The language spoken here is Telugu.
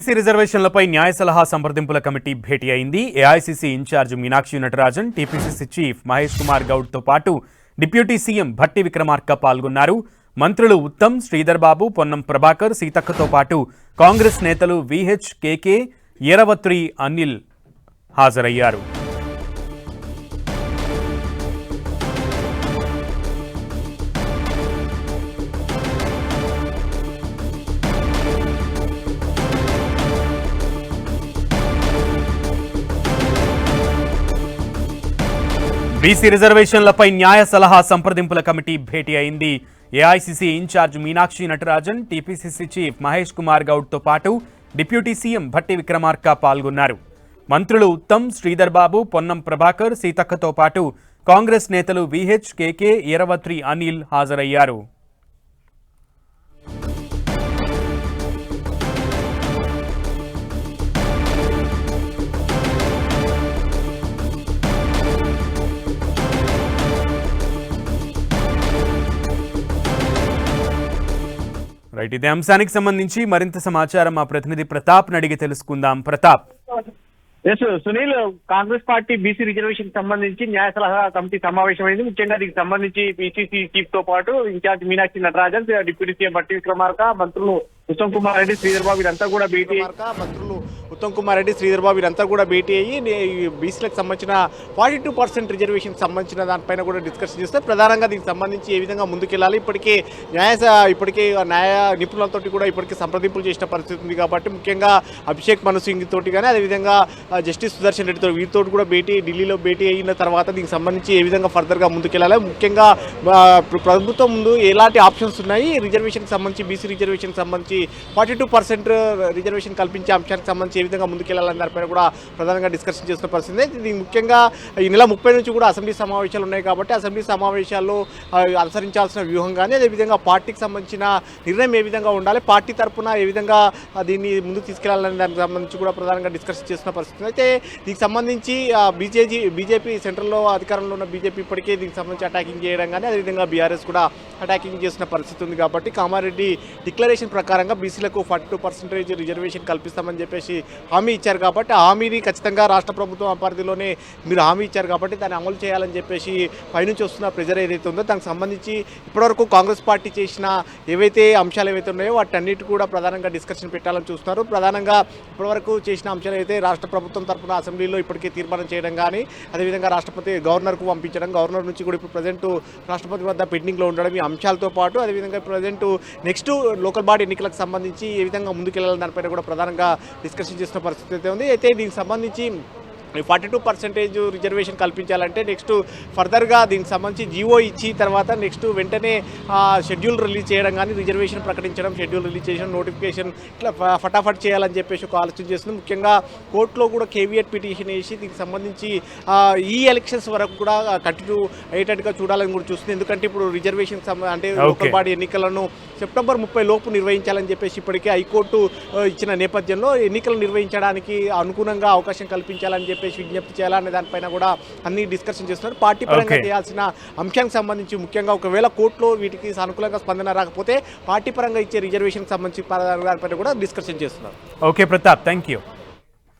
ఎస్సీ రిజర్వేషన్లపై న్యాయ సలహా సంప్రదింపుల కమిటీ భేటీ అయింది. AICC in-charge Meenakshi Natarajan TPCC chief Mahesh Kumar గౌడ్తో పాటు డిప్యూటీ సీఎం భట్టి విక్రమార్క పాల్గొన్నారు. మంత్రులు ఉత్తమ్ శ్రీధర్ బాబు పొన్నం ప్రభాకర్ సీతక్కతో పాటు కాంగ్రెస్ నేతలు విహెచ్ కేకే ఈరవత్రి అనిల్ హాజరయ్యారు. బీసీ రిజర్వేషన్లపై న్యాయ సలహా సంప్రదింపుల కమిటీ భేటీ అయింది. AICC in-charge Meenakshi Natarajan TPCC chief Mahesh Kumar గౌడ్తో పాటు డిప్యూటీ సీఎం భట్టి విక్రమార్క పాల్గొన్నారు. మంత్రులు ఉత్తమ్ శ్రీధర్ బాబు పొన్నం ప్రభాకర్ సీతక్కతో పాటు కాంగ్రెస్ నేతలు విహెచ్ కేకే ఈరవత్రి అనిల్ హాజరయ్యారు. రైట్ ఇదే అంశానికి సంబంధించి మరింత సమాచారం మా ప్రతినిధి ప్రతాప్ అడిగి తెలుసుకుందాం. Pratap. Yes Sunil Congress party BC reservation సంబంధించి న్యాయ సలహా కమిటీ సమావేశమైంది. ముఖ్యంగా దీనికి సంబంధించి బీసీసీ చీఫ్తో పాటు in-charge Meenakshi Natarajan deputy CM Bhatti Vikramarka మంత్రులు ఉత్తమ్ కుమార్ రెడ్డి శ్రీధర్ బాబు వీరంతా కూడా భేటీ మంత్రులు ఉత్తమ్ కుమార్ రెడ్డి శ్రీధర్ బాబు వీరంతా కూడా భేటీ అయ్యి బీసీలకు సంబంధించిన ఫార్టీ టూ పర్సెంట్ రిజర్వేషన్ సంబంధించిన దానిపైన కూడా డిస్కషన్ చేస్తే ప్రధానంగా దీనికి సంబంధించి ఏ విధంగా ముందుకెళ్ళాలి. ఇప్పటికే న్యాయ ఇప్పటికే న్యాయ నిపుణులతో కూడా ఇప్పటికే సంప్రదింపులు చేసిన పరిస్థితి ఉంది కాబట్టి ముఖ్యంగా అభిషేక్ మను సింగ్ తోటి కానీ అదేవిధంగా జస్టిస్ సుదర్శన్ రెడ్డితో వీరితో కూడా భేటీ ఢిల్లీలో భేటీ అయిన తర్వాత దీనికి సంబంధించి ఏ విధంగా ఫర్దర్గా ముందుకెళ్ళాలి. ముఖ్యంగా ప్రభుత్వం ముందు ఎలాంటి ఆప్షన్స్ ఉన్నాయి? రిజర్వేషన్కి సంబంధించి బీసీ రిజర్వేషన్కి సంబంధించి ఫార్టీ టూ పర్సెంట్ రిజర్వేషన్ కల్పించే అంశానికి సంబంధించి ఏ విధంగా ముందుకెళ్ళాలని దానిపైన కూడా ప్రధానంగా డిస్కషన్ చేస్తున్న పరిస్థితి ఇది ముఖ్యంగా ఈ నెల ముప్పై నుంచి కూడా అసెంబ్లీ సమావేశాలు ఉన్నాయి కాబట్టి అసెంబ్లీ సమావేశాల్లో అనుసరించాల్సిన వ్యూహం కానీ అదేవిధంగా పార్టీకి సంబంధించిన నిర్ణయం ఏ విధంగా ఉండాలి పార్టీ తరపున ఏ విధంగా దీన్ని ముందుకు తీసుకెళ్ళాలని దానికి సంబంధించి కూడా ప్రధానంగా డిస్కస్ చేస్తున్న పరిస్థితి అయితే దీనికి సంబంధించి బీజేపీ బీజేపీ సెంట్రల్లో అధికారంలో ఉన్న బీజేపీ ఇప్పటికే దీనికి సంబంధించి అటాకింగ్ చేయడం కానీ అదేవిధంగా బీఆర్ఎస్ కూడా అటాకింగ్ చేసిన పరిస్థితి ఉంది కాబట్టి కామారెడ్డి డిక్లరేషన్ ప్రకారంగా బీసీలకు ఫార్టీ టూ పర్సెంటేజ్ రిజర్వేషన్ కల్పిస్తామని చెప్పేసి హామీ ఇచ్చారు కాబట్టి ఆ హామీని ఖచ్చితంగా రాష్ట్ర ప్రభుత్వం పరిధిలోనే మీరు హామీ ఇచ్చారు కాబట్టి దాన్ని అమలు చేయాలని చెప్పేసి పైనుంచి వస్తున్న ప్రెజర్ ఏదైతే ఉందో దానికి సంబంధించి ఇప్పటివరకు కాంగ్రెస్ పార్టీ చేసిన ఏవైతే అంశాలు ఏవైతే ఉన్నాయో వాటన్నిటి కూడా ప్రధానంగా డిస్కషన్ పెట్టాలని చూస్తున్నారు. ప్రధానంగా ఇప్పటివరకు చేసిన అంశాలు అయితే రాష్ట్ర ప్రభుత్వం తరఫున అసెంబ్లీలో ఇప్పటికే తీర్మానం చేయడం కానీ అదేవిధంగా రాష్ట్రపతి గవర్నర్కు పంపించడం గవర్నర్ నుంచి కూడా ఇప్పుడు ప్రజెంట్ రాష్ట్రపతి వద్ద పెండింగ్లో ఉండడం ఈ అంశాలతో పాటు అదేవిధంగా ప్రజెంట్ నెక్స్ట్ లోకల్ బాడీ ఎన్నికలకు సంబంధించి ఏ విధంగా ముందుకెళ్ళాలని దానిపైన కూడా ప్రధానంగా డిస్కషన్ చేసిన పరిస్థితి అయితే ఉంది. అయితే దీనికి సంబంధించి ఫార్టీ టూ పర్సెంటేజ్ రిజర్వేషన్ కల్పించాలంటే నెక్స్ట్ ఫర్దర్గా దీనికి సంబంధించి జీవో ఇచ్చి తర్వాత నెక్స్ట్ వెంటనే షెడ్యూల్ రిలీజ్ చేయడం కానీ రిజర్వేషన్ ప్రకటించడం షెడ్యూల్ రిలీజ్ చేయడం నోటిఫికేషన్ ఇట్లా ఫటాఫట్ చేయాలని చెప్పేసి ఒక ఆలోచన చేస్తుంది ముఖ్యంగా కోర్టులో కూడా కేవీఎట్ పిటిషన్ వేసి దీనికి సంబంధించి ఈ ఎలక్షన్స్ వరకు కూడా కంటిన్యూ అయ్యేటట్టుగా చూడాలని కూడా చూస్తుంది ఎందుకంటే ఇప్పుడు రిజర్వేషన్ అంటే లోకల్. బాడీ ఎన్నికలను సెప్టెంబర్ ముప్పై లోపు నిర్వహించాలని చెప్పేసి ఇప్పటికే హైకోర్టు ఇచ్చిన నేపథ్యంలో ఎన్నికలు నిర్వహించడానికి అనుగుణంగా అవకాశం కల్పించాలని చెప్పేసి విజ్ఞప్తి చేయాలనే దానిపైన కూడా అన్ని డిస్కషన్ చేస్తున్నారు. పార్టీ పరంగా. చేయాల్సిన అంశానికి సంబంధించి ముఖ్యంగా ఒకవేళ కోర్టులో వీటికి సానుకూలంగా స్పందన రాకపోతే పార్టీ పరంగా ఇచ్చే రిజర్వేషన్ సంబంధించి దానిపైన కూడా డిస్కషన్ చేస్తున్నారు. Okay Pratap thank you